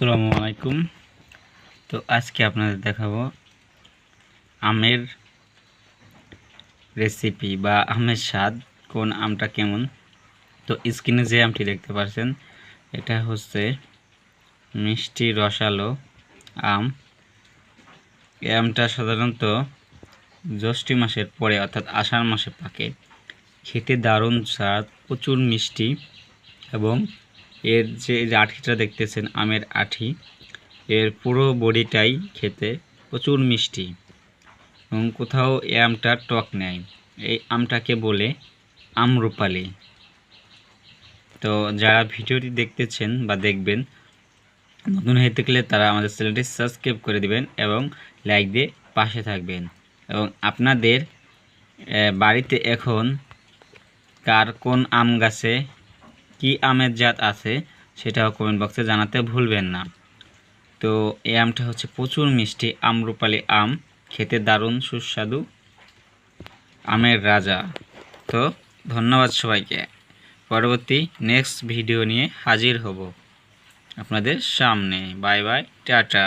আসসালামু আলাইকুম। তো আজকে আপনাদের দেখাবো আমের রেসিপি বা আমের স্বাদ, কোন আমটা কেমন। তো স্ক্রিনে যে আমটি দেখতে পাচ্ছেন, এটা হচ্ছে মিষ্টি রসালো আম। এই আমটা সাধারণত জ্যৈষ্ঠ মাসের পরে, অর্থাৎ আষাঢ় মাসে পাকে খেতে দারুণ স্বাদ, প্রচুর মিষ্টি এবং এর যে আঠিটা দেখতেছেন, আমের আঠি, এর পুরো বডিটাই খেতে প্রচুর মিষ্টি। এবং কোথাও এই আমটা টক নেয় এই আমটাকে বলে আমরুপালি তো যারা ভিডিওটি দেখতেছেন বা দেখবেন, নতুন হয়ে থাকলে তারা আমাদের চ্যানেলটি সাবস্ক্রাইব করে দিবেন এবং লাইক দিয়ে পাশে থাকবেন। এবং আপনাদের বাড়িতে এখন কার কোন আম গাছে কি আমের জাত আছে সেটাও কমেন্ট বক্সে জানাতে ভুলবেন না। তো এই আমটা হচ্ছে প্রচুর মিষ্টি আমরুপালি আম, খেতে দারুণ, সুস্বাদু, আমের রাজা। তো ধন্যবাদ সবাইকে। পরবর্তী নেক্সট ভিডিও নিয়ে হাজির হব। আপনাদের সামনে। Bye bye tata.